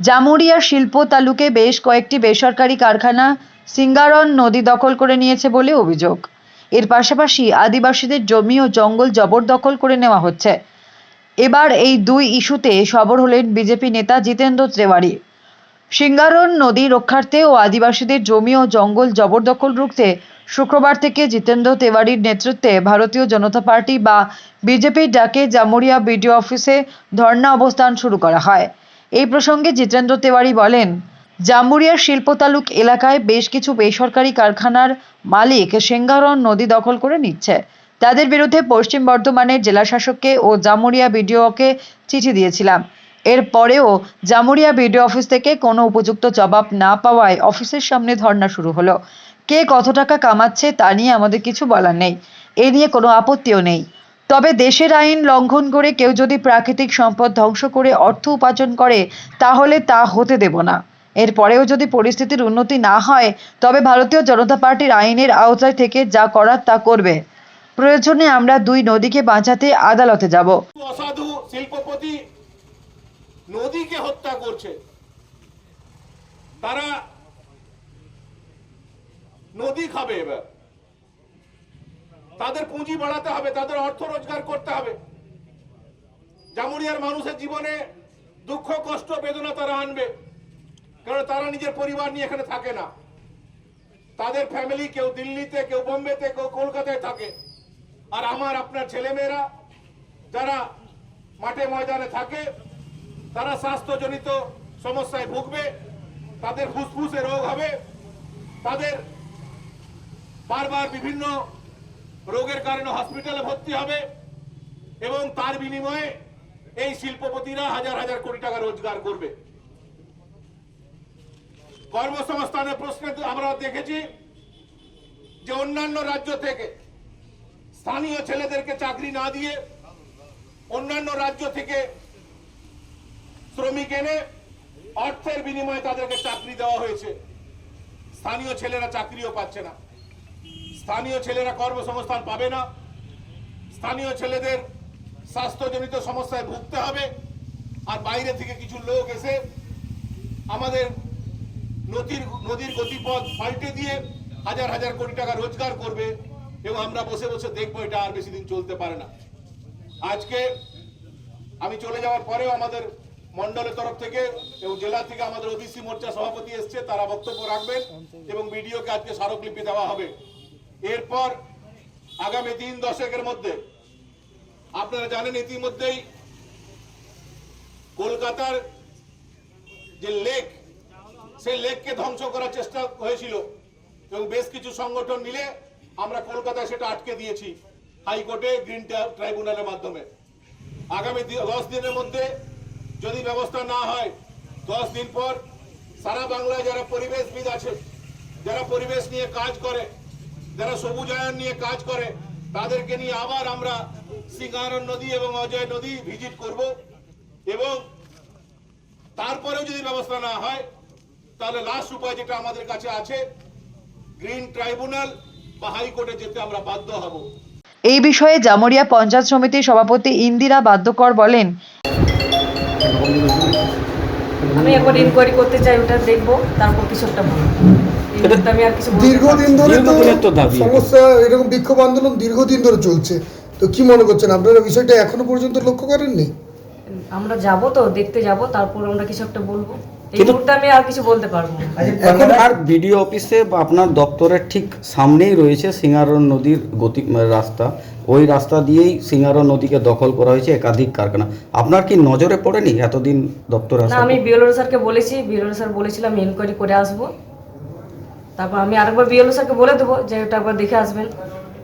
জামুরিয়া শিল্প তালুকে বেশ কয়েকটি বেসরকারি কারখানা সিঙ্গারন নদী দখল করে নিয়েছে বলে অভিযোগ। এর পাশাপাশি আদিবাসীদের জমি ও জঙ্গল জবরদখল করে নেওয়া হচ্ছে। এবার এই দুই ইস্যুতে সবর হলেন বিজেপি নেতা জিতেন্দ্র তেওয়ারি। সিঙ্গারন নদী রক্ষার্থে ও আদিবাসীদের জমি ও জঙ্গল জবরদখল রুখতে শুক্রবার থেকে জিতেন্দ্র তেওয়ারির নেতৃত্বে ভারতীয় জনতা পার্টি বা বিজেপির ডাকে জামুরিয়া বিডিও অফিসে ধর্ণা অবস্থান শুরু করা হয়। এই প্রসঙ্গে জিতেন্দ্র তেওয়ারি বলেন জামুরিয়ার শিল্প তালুক এলাকায় বেশ কিছু বেসরকারি কারখানার মালিক সিঙ্গারন নদী দখল করে নিচ্ছে। তাদের বিরুদ্ধে পশ্চিম বর্ধমানের জেলাশাসককে ও জামুরিয়া বিডিওকে চিঠি দিয়েছিলাম। এর পরেও জামুরিয়া বিডিও অফিস থেকে কোনো উপযুক্ত জবাব না পাওয়ায় অফিসের সামনে ধর্না শুরু হলো। কে কত টাকা কামাচ্ছে তা নিয়ে আমাদের কিছু বলার নেই। এ নিয়ে কোনো আপত্তিও নেই। তবে দেশের আইন লঙ্ঘন করে কেউ যদি প্রাকৃতিক সম্পদ ধ্বংস করে অর্থ উপার্জন করে, তাহলে তা হতে দেব না। এরপরেও যদি পরিস্থিতির উন্নতি না হয়, তবে ভারতীয় জনতা পার্টির আইনের আওতায় থেকে যা করার তা করবে। প্রয়োজনে আমরা দুই নদীকে বাঁচাতে আদালতে যাব। অসাধু শিল্পপতি নদীকে হত্যা করছে। তারা নদী খাবে এবার। তাদের পুঁজি বাড়াতে হবে, তাদের অর্থ রোজগার করতে হবে। জামুরিয়ার মানুষের জীবনে দুঃখ, কষ্ট, বেদনা তারা আনবে কারণ তারা নিজের পরিবার নিয়ে এখানে থাকে না। তাদের ফ্যামিলি কেউ দিল্লিতে, কেউ বোম্বেতে, কেউ কলকাতায় থাকে। আর আমার, আপনার ছেলেমেয়েরা যারা মাঠে ময়দানে থাকে, তারা স্বাস্থ্যজনিত সমস্যায় ভুগবে, তাদের ফুসফুসে রোগ হবে, তাদের বারবার বিভিন্ন রোগের কারণে হসপিটালে ভর্তি হবে এবং তার বিনিময়ে এই শিল্পপতিরা হাজার হাজার কোটি টাকা রোজগার করবে। কর্মসংস্থানের প্রশ্নে আমরা দেখেছি যে অন্যান্য রাজ্য থেকে স্থানীয় ছেলেদেরকে চাকরি না দিয়ে অন্যান্য রাজ্য থেকে শ্রমিক এনে অর্থের বিনিময়ে তাদেরকে চাকরি দেওয়া হয়েছে। স্থানীয় ছেলেরা চাকরিও পাচ্ছে না। স্থানীয় ছেলেরা কর্মসংস্থান পাবে না। স্থানীয় ছেলেদের স্বাস্থ্যজনিত সমস্যায় ভুগতে হবে। আর বাইরে থেকে কিছু লোক এসে আমাদের নদীর নদীর গতিপথ পাল্টে দিয়ে হাজার হাজার কোটি টাকা রোজগার করবে এবং আমরা বসে বসে দেখব এটা আর বেশি দিন চলতে পারে না। আজকে আমি চলে যাওয়ার পরেও আমাদের মন্ডলের তরফ থেকে এবং জেলা থেকে আমাদের ওবিসি মোর্চা সভাপতি এসছে, তারা বক্তব্য রাখবেন এবং বিডিওকে আজকে স্মারকলিপি দেওয়া হবে। এরপর আগামী দিন দশকের মধ্যে, আপনারা জানেন ইতিমধ্যেই কলকাতার যে লেক, সেই লেককে ধ্বংস করার চেষ্টা হয়েছিল এবং বেশ কিছু সংগঠন মিলে আমরা কলকাতায় সেটা আটকে দিয়েছি হাইকোর্টে, গ্রিন ট্রাইব্যুনালের মাধ্যমে। আগামী দশ দিনের মধ্যে যদি ব্যবস্থা না হয়, দশ দিন পর সারা বাংলায় যারা পরিবেশবিদ আছে, যারা পরিবেশ নিয়ে কাজ করে যারা সবুজ সবুজায়ন নিয়ে কাজ করে, তাদেরকে নিয়ে আবার আমরা সিঙ্গারন নদী এবং অজয় নদী ভিজিট করব। এবং তারপরেও যদি ব্যবস্থা না হয়, তাহলে লাস্ট উপায় যেটা আমাদের কাছে আছে, গ্রিন ট্রাইব্যুনাল বা হাইকোর্টে যেতে আমরা বাধ্য হব। এই বিষয়ে জামুরিয়া পঞ্চায়েত সমিতির সভাপতি ইন্দিরা বাদ্যকর বলেন আমি একবার ইনকোয়ারি করতে চাই ওটা দেখব তারপর কিছু একটা বলব আমি আর কিছু। দীর্ঘদিন ধরে তো। সমস্যা এরকম বিক্ষোভ আন্দোলন দীর্ঘদিন ধরে চলছে তো কি মনে করছেন আপনারা বিষয়টা এখনও পর্যন্ত লক্ষ্য করেননি আমরা যাব তো দেখতে যাব তারপর আমরা কিছু একটা বলব এই মুহূর্তে আমি আর কিছু বলতে পারব না। এখন আর বিডিও অফিসে বা আপনার দপ্তরের ঠিক সামনেই রয়েছে সিঙ্গারন নদীর গতি রাস্তা। ওই রাস্তা দিয়েই সিঙ্গারন নদীকে দখল করা হয়েছে একাধিক কারখানা। আপনার কি নজরে পড়েনি এতদিন দপ্তর না আসা আমি বিএলও স্যারকে বলেছি বিএলও স্যার বলেছিলাম ইনকোয়ারি করে আসব। তারপর আমি আরেকবার বিএলও স্যারকে বলে দেবো যে ওটা একবার দেখে আসবেন।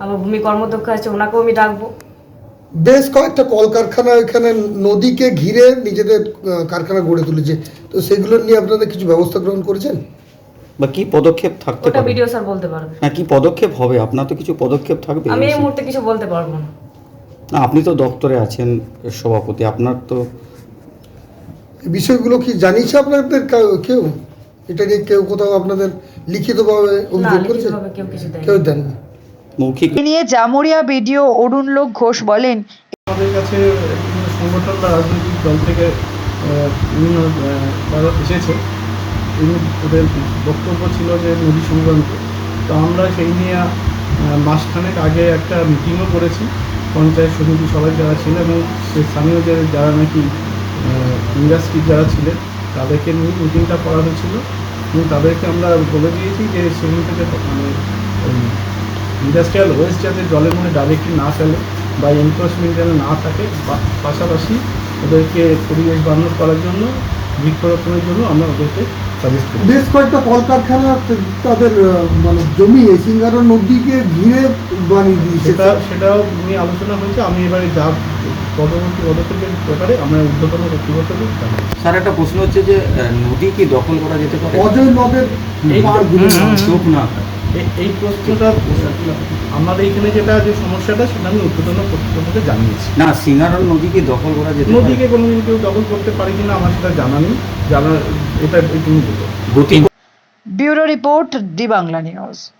আমার ভূমি কর্মদক্ষ আছে ওনাকেও আমি ডাকবো। বেশ কয়েকটা কলকারখানা এখানে নদীকে ঘিরে নিজেদের কারখানা গড়ে তুলেছে। তো সেগুলো নিয়ে আপনারা কিছু ব্যবস্থা গ্রহণ করেছেন? বা কি পদক্ষেপ থাকতে ওটা পারে? বিডিও স্যার বলতে পারবে। না কি পদক্ষেপ হবে? আপনার তো কিছু পদক্ষেপ থাকবে। আমি এই মুহূর্তে কিছু বলতে পারব না। না আপনি তো দপ্তরে আছেন সভাপতি আপনার তো এই বিষয়গুলো কি জানিয়েছে আপনাদের কাউ- কেউ? এটা নিয়ে কেউ কোথাও আপনাদের লিখিতভাবে না অভিযোগ করেছে? লিখিতভাবে কেউ কিছু দেয়নি। কেউ দেননি। মৌখিক এ নিয়ে জামুরিয়া বিডিও অরুণ লোক ঘোষ বলেন আমাদের কাছে বিভিন্ন সংগঠন বা রাজনৈতিক দল থেকে বিভিন্ন তারা এসেছে। ওদের বক্তব্য ছিল যে নদী সংক্রান্ত। তো আমরা সেই নিয়ে মাসখানেক আগে একটা মিটিংও করেছি। পঞ্চায়েত সমিতি সবাই যারা ছিল এবং স্থানীয় যে যারা নাকি ইন্ডাস্ট্রির যারা ছিলেন, তাদেরকে নিয়ে মিটিংটা করা হয়েছিল। এবং তাদেরকে আমরা বলে দিয়েছি যে সেখান থেকে মানে ইন্ডাস্ট্রিয়াল ওয়েস্ট যাতে জলের মধ্যে ডাইরেক্টলি না ফেলে বা এনফোর্সমেন্ট যেন না থাকে পাশাপাশি ওদেরকে পরিবেশ বান্ধব করার জন্য বৃক্ষরোপণের জন্য আমরা ওদেরকে সাজেস্ট করি। বেশ কয়েকটা কলকারখানা তাদের মানে জমি সিঙ্গারা নদীকে ঘিরে বানিয়ে দিয়েছে। সেটা সেটাও নিয়ে আলোচনা হয়েছে। আমি এবারে যা পরবর্তী পদক্ষেপের ব্যাপারে আমরা উদ্যোতন কর্তৃপক্ষকে জানাই স্যার একটা প্রশ্ন হচ্ছে যে নদী কি দখল করা যেতে পারে? অজয় নদের চোখ না এই- প্রশ্নটা আমার এইখানে যেটা যে সমস্যাটা সেটা আমি উদ্বোধন কর্তৃপক্ষকে জানিয়েছি। না সিঙ্গারন নদীকে দখল করা যেতে পারে। নদীকে কোনোদিন কেউ দখল করতে পারে কিনা আমার সেটা জানা নেই। জানা এটা তুমি বলো। Bureau report the Bangla news.